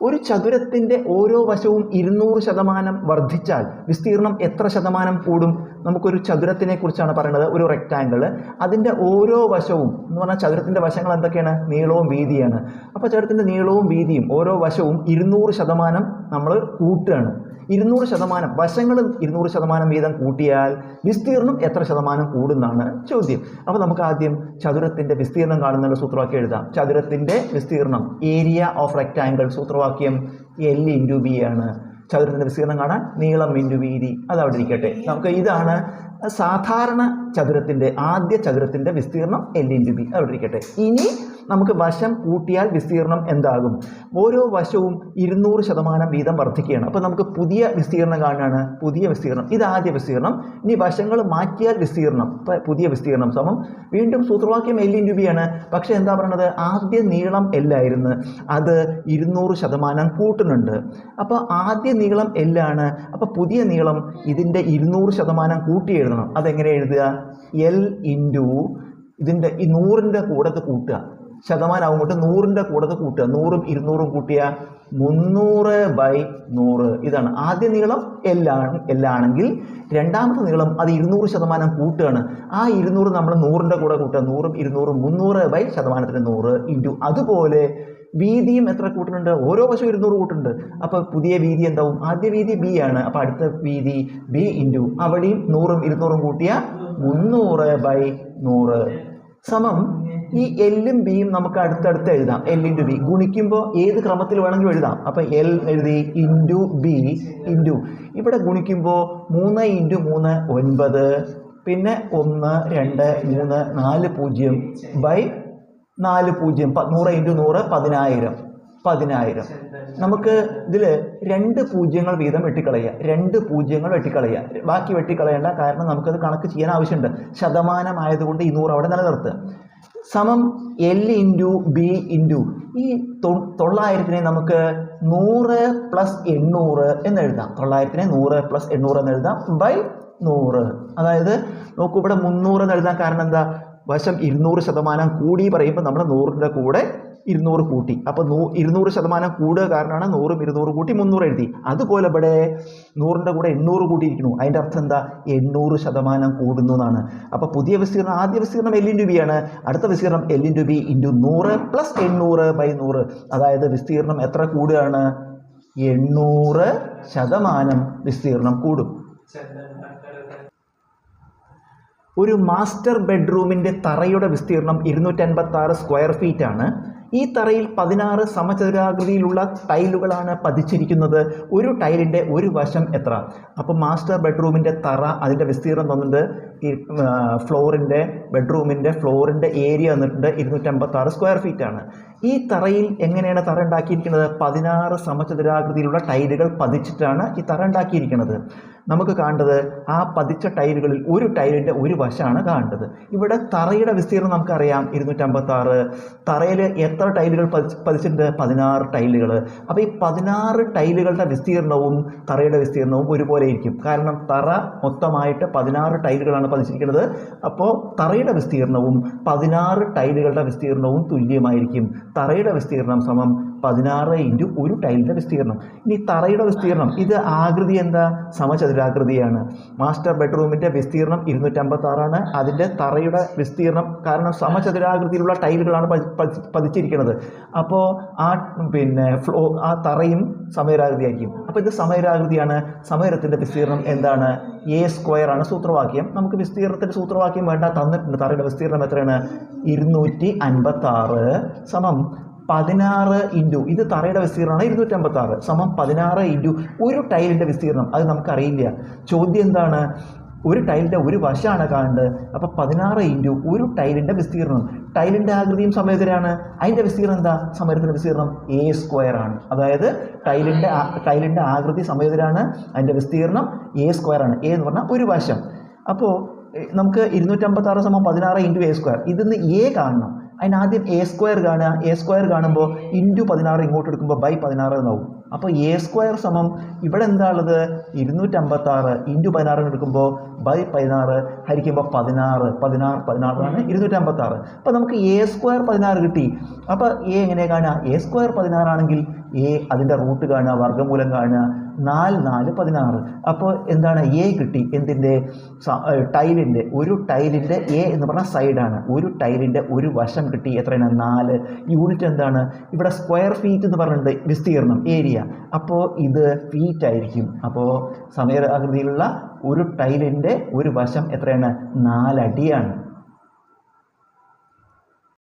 ഒരു ചതുരത്തിന്റെ ഓരോ വശവും ഇരുന്നൂറ് ശതമാനം വർദ്ധിച്ചാൽ വിസ്തീർണം എത്ര ശതമാനം കൂടും? നമുക്കൊരു ചതുരത്തിനെ കുറിച്ചാണ് പറയുന്നത് ഒരു റെക്റ്റാങ്കിൾ അതിന്റെ ഓരോ വശവും എന്ന് പറഞ്ഞാൽ ചതുരത്തിന്റെ വശങ്ങൾ എന്തൊക്കെയാണ്? നീളവും വീതിയാണ്. അപ്പോൾ ചതുരത്തിന്റെ നീളവും വീതിയും ഓരോ വശവും ഇരുന്നൂറ് ശതമാനം നമ്മൾ കൂട്ടുകയാണ്. ഇരുന്നൂറ് ശതമാനം വശങ്ങൾ ഇരുന്നൂറ് ശതമാനം വീതം കൂട്ടിയാൽ വിസ്തീർണം എത്ര ശതമാനം കൂടുന്നാണ് ചോദ്യം. അപ്പോൾ നമുക്ക് ആദ്യം ചതുരത്തിന്റെ വിസ്തീർണം കാണുന്ന സൂത്രവാക്യം എഴുതാം. ചതുരത്തിന്റെ വിസ്തീർണം ഏരിയ ഓഫ് റെക്റ്റാങ്കിൾ സൂത്രവാക്യം എൽ ഇന്റു ബി ആണ്. ചതുരത്തിന്റെ വിസ്തീർണം കാണാൻ നീളം ഇന്റു വീതി അത് അവിടെ ഇരിക്കട്ടെ നമുക്ക് ഇതാണ് സാധാരണ ചതുരത്തിന്റെ ആദ്യ ചതുരത്തിന്റെ വിസ്തീർണം എൽ ഇന്റു ബി അവിടെ ഇനി നമുക്ക് വശം കൂട്ടിയാൽ വിസ്തീർണം എന്താകും? ഓരോ വശവും ഇരുന്നൂറ് ശതമാനം വീതം വർദ്ധിക്കുകയാണ്. അപ്പോൾ നമുക്ക് പുതിയ വിസ്തീർണം കാണുകയാണ്. പുതിയ വിസ്തീർണം ഇത് ആദ്യ വിസ്തീർണം ഇനി വശങ്ങൾ മാറ്റിയാൽ വിസ്തീർണം പുതിയ വിസ്തീർണം സമം വീണ്ടും സൂത്രവാക്യം എൽ ഇന്റു ബി ആണ്. പക്ഷേ എന്താ പറയുന്നത് ആദ്യ നീളം എല്ലായിരുന്നു അത് ഇരുന്നൂറ് ശതമാനം കൂട്ടുന്നുണ്ട്. അപ്പോൾ ആദ്യ നീളം എല്ലാണ് അപ്പോൾ പുതിയ നീളം ഇതിന്റെ ഇരുന്നൂറ് ശതമാനം കൂട്ടി എഴുതണം. അതെങ്ങനെ എഴുതുക? എൽ ഇന്റു ഇതിന്റെ ഈ നൂറിന്റെ കൂടത്ത് കൂട്ടുക. ശതമാനം ആകുമ്പോട്ട് നൂറിന്റെ കൂടത്ത് കൂട്ടുക. നൂറും ഇരുന്നൂറും കൂട്ടിയ മുന്നൂറ് ബൈ നൂറ്. ഇതാണ് ആദ്യ നീളം എല്ലാണ് എല്ലാണെങ്കിൽ രണ്ടാമത്തെ നീളം അത് ഇരുന്നൂറ് ശതമാനം കൂട്ടുകയാണ്. ആ ഇരുന്നൂറ് നമ്മൾ നൂറിന്റെ കൂടെ കൂട്ടുക. നൂറും ഇരുന്നൂറും മുന്നൂറ് ബൈ ശതമാനത്തിന് നൂറ് ഇന്റു അതുപോലെ വീതിയും എത്ര കൂട്ടുന്നുണ്ട്? ഓരോ വശവും ഇരുന്നൂറ് കൂട്ടുന്നുണ്ട്. അപ്പോൾ പുതിയ വീതി എന്താവും? ആദ്യ വീതി ബി ആണ്. അപ്പോൾ അടുത്ത വീതി ബി ഇന്റു അവിടെയും നൂറും ഇരുന്നൂറും കൂട്ടിയ മുന്നൂറ് ബൈ നൂറ്. സമം ഈ എല്ലും ബിയും നമുക്ക് അടുത്തടുത്ത് എഴുതാം. എൽ ഇന്റു ബി ഗുണിക്കുമ്പോൾ ഏത് ക്രമത്തിൽ വേണമെങ്കിലും എഴുതാം. അപ്പം എൽ എഴുതി ഇന്റു ബി ഇന്റു ഇവിടെ ഗുണിക്കുമ്പോൾ മൂന്ന് ഇന്റു മൂന്ന് ഒൻപത് പിന്നെ ഒന്ന് രണ്ട് മൂന്ന് നാല് പൂജ്യം ബൈ നാല് പൂജ്യം. നൂറ് ഇന്റു നൂറ് പതിനായിരം. പതിനായിരം. നമുക്ക് ഇതിൽ രണ്ട് പൂജ്യങ്ങൾ വീതം വെട്ടിക്കളയുക. രണ്ട് പൂജ്യങ്ങൾ വെട്ടിക്കളയുക. ബാക്കി വെട്ടിക്കളയേണ്ട കാരണം നമുക്കത് കണക്ക് ചെയ്യാൻ ആവശ്യമുണ്ട്. ശതമാനമായതുകൊണ്ട് ഈ നൂറ് അവിടെ നിലനിർത്തുക. സമം എൽ ഇന്റു ബി ഇന്റു ഈ തൊള്ളായിരത്തിനെ നമുക്ക് നൂറ് പ്ലസ് എണ്ണൂറ് എന്ന് എഴുതാം. തൊള്ളായിരത്തിനെ നൂറ് പ്ലസ് എണ്ണൂറ് എന്ന് എഴുതാം ബൈ നൂറ്. അതായത് നോക്കൂ ഇവിടെ മുന്നൂറ് എന്ന് എഴുതാൻ കാരണം എന്താ? വശം ഇരുന്നൂറ് ശതമാനം കൂടി പറയുമ്പോൾ നമ്മൾ നൂറിന്റെ കൂടെ ഇരുന്നൂറ് കൂട്ടി. അപ്പോൾ നൂ ഇരുന്നൂറ് ശതമാനം കൂടുക കാരണമാണ് നൂറും ഇരുന്നൂറ് കൂട്ടി മുന്നൂറ് എഴുതി. അതുപോലെ ഇവിടെ നൂറിന്റെ കൂടെ എണ്ണൂറ് കൂട്ടിയിരിക്കുന്നു. അതിന്റെ അർത്ഥം എന്താ? എണ്ണൂറ് ശതമാനം കൂടുന്നു എന്നാണ്. അപ്പോൾ പുതിയ വിസ്തീർണം ആദ്യ വിസ്തീർണം എൽ ഇന്റു ബി ആണ്. അടുത്ത വിസ്തീർണം എൽ ഇന്റു ബി ഇന്റു നൂറ് പ്ലസ് എണ്ണൂറ് ബൈ നൂറ്. അതായത് വിസ്തീർണം എത്ര കൂടുകയാണ്? എണ്ണൂറ് ശതമാനം വിസ്തീർണം കൂടും. ഒരു മാസ്റ്റർ ബെഡ്റൂമിന്റെ തറയുടെ വിസ്തീർണം ഇരുന്നൂറ്റൻപത്തി സ്ക്വയർ ഫീറ്റ് ആണ്. ഈ തറയിൽ പതിനാറ് സമചതുരാകൃതിയിലുള്ള ടൈലുകളാണ് പതിച്ചിരിക്കുന്നത്. ഒരു ടൈലിന്റെ ഒരു വശം എത്ര? അപ്പോൾ മാസ്റ്റർ ബെഡ്റൂമിന്റെ തറ അതിന്റെ വിസ്തീർണം തന്നിട്ടുണ്ട് ഫ്ലോറിന്റെ ബെഡ്റൂമിന്റെ ഫ്ലോറിന്റെ ഏരിയ വന്നിട്ടുണ്ട് ഇരുന്നൂറ്റമ്പത്താറ് സ്ക്വയർ ഫീറ്റാണ് ഈ തറയിൽ എങ്ങനെയാണ് തറ ഉണ്ടാക്കിയിരിക്കുന്നത്? പതിനാറ് സമചതുരാകൃതിയിലുള്ള ടൈലുകൾ പതിച്ചിട്ടാണ് ഈ തറ ഉണ്ടാക്കിയിരിക്കുന്നത്. നമുക്ക് കാണേണ്ടത് ആ പതിച്ച ടൈലുകളിൽ ഒരു ടൈലിന്റെ ഒരു വശമാണ് കാണേണ്ടത്. ഇവിടെ തറയുടെ വിസ്തീർണം നമുക്കറിയാം. ഇരുന്നൂറ്റമ്പത്താറ്. തറയിൽ എത്ര ടൈലുകൾ പതിച്ച് പതിച്ചിട്ടുണ്ട്? പതിനാറ് ടൈലുകൾ. അപ്പോൾ ഈ പതിനാറ് ടൈലുകളുടെ വിസ്തീർണവും തറയുടെ വിസ്തീർണവും ഒരുപോലെ ഇരിക്കും. കാരണം തറ മൊത്തമായിട്ട് പതിനാറ് ടൈലുകളാണ് പതിച്ചിരിക്കുന്നത്. അപ്പോൾ തറയുടെ വിസ്തീർണവും പതിനാറ് ടൈലുകളുടെ വിസ്തീർണവും തുല്യമായിരിക്കും. തറയുടെ വിസ്തീർണം സമം പതിനാറ് ഇന്റു ഒരു ടൈലിന്റെ വിസ്തീർണം ഇനി തറയുടെ വിസ്തീർണം ഇത് ആകൃതി എന്താ? സമചതുരാകൃതിയാണ്. മാസ്റ്റർ ബെഡ്റൂമിന്റെ വിസ്തീർണം ഇരുന്നൂറ്റമ്പത്താറാണ്. അതിന്റെ തറയുടെ വിസ്തീർണം കാരണം സമചതുരാകൃതിയിലുള്ള ടൈലുകളാണ് പതി- പതി- പതിച്ചിരിക്കുന്നത്. അപ്പോൾ ആ പിന്നെ ഫ്ലോ ആ തറയും സമയരാകൃതിയായിരിക്കും. അപ്പോൾ ഇത് സമയരാകൃതിയാണ്. സമയരത്തിന്റെ വിസ്തീർണം എന്താണ്? എ സ്ക്വയർ ആണ് സൂത്രവാക്യം. നമുക്ക് വിസ്തീർണത്തിന്റെ സൂത്രവാക്യം വേണ്ട തന്നിട്ടുണ്ട്. തറയുടെ വിസ്തീർണം എത്രയാണ്? ഇരുന്നൂറ്റി അൻപത്താറ് സമം പതിനാറ് ഇന്റു ഇത് തറയുടെ വിസ്തീർണമാണ് ഇരുന്നൂറ്റമ്പത്തി ആറ് സമം പതിനാറ് ഇന്റു ഒരു ടൈലിന്റെ വിസ്തീർണം. അത് നമുക്കറിയില്ല. ചോദ്യം എന്താണ്? ഒരു ടൈലിന്റെ ഒരു വശമാണ് കാണേണ്ടത്. അപ്പോൾ പതിനാറ് ഇന്റു ഒരു ടൈലിന്റെ വിസ്തീർണം. ടൈലിന്റെ ആകൃതിയും സമയത്തിലാണ് അതിന്റെ വിസ്തീർണം എന്താ? സമയത്തിന്റെ വിസ്തീർണം എ സ്ക്വയർ ആണ്. അതായത് ടൈലിന്റെ ടൈലിന്റെ ആകൃതി സമയത്തിലാണ് അതിന്റെ വിസ്തീർണം എ സ്ക്വയർ ആണ്. എ എന്ന് പറഞ്ഞാൽ ഒരു വശം. അപ്പോൾ നമുക്ക് ഇരുന്നൂറ്റമ്പത്താറ് സമം പതിനാറ് ഇന്റു എ സ്ക്വയർ ഇതിന്ന് എ കാണണം. അതിന് ആദ്യം എ സ്ക്വയർ കാണുക. എ സ്ക്വയർ കാണുമ്പോൾ ഇന്റു പതിനാറ് ഇങ്ങോട്ട് എടുക്കുമ്പോൾ ബൈ പതിനാറ് എന്നാവും. അപ്പോൾ എ സ്ക്വയർ സമം ഇവിടെ എന്താ ഉള്ളത്? ഇരുന്നൂറ്റമ്പത്തി ആറ് ഇന്റു പതിനാറ് എടുക്കുമ്പോൾ ബൈ പതിനാറ് ഹരിക്കുമ്പോൾ പതിനാറ് പതിനാറ് പതിനാറാണ് ഇരുന്നൂറ്റമ്പത്താറ്. അപ്പോൾ നമുക്ക് എ സ്ക്വയർ പതിനാറ് കിട്ടി. അപ്പോൾ എ എങ്ങനെ കാണുക? എ സ്ക്വയർ പതിനാറാണെങ്കിൽ എ അതിന്റെ റൂട്ട് കാണുക വർഗമൂലം കാണുക. നാല് നാല് പതിനാറ്. അപ്പോൾ എന്താണ് എ കിട്ടി. എന്തിന്റെ? ടൈലിന്റെ. ഒരു ടൈലിന്റെ എ എന്ന് പറഞ്ഞാൽ സൈഡാണ്. ഒരു ടൈലിന്റെ ഒരു വശം കിട്ടി. എത്രയാണ്? നാല്. യൂണിറ്റ് എന്താണ്? ഇവിടെ സ്ക്വയർ ഫീറ്റ് എന്ന് പറഞ്ഞിട്ടുണ്ട് വിസ്തീർണം ഏരിയ. അപ്പോൾ ഇത് ഫീറ്റ് ആയിരിക്കും. അപ്പോൾ സമയ ആകൃതിയിലുള്ള ഒരു ടൈലിന്റെ ഒരു വശം എത്രയാണ്? നാലടിയാണ്.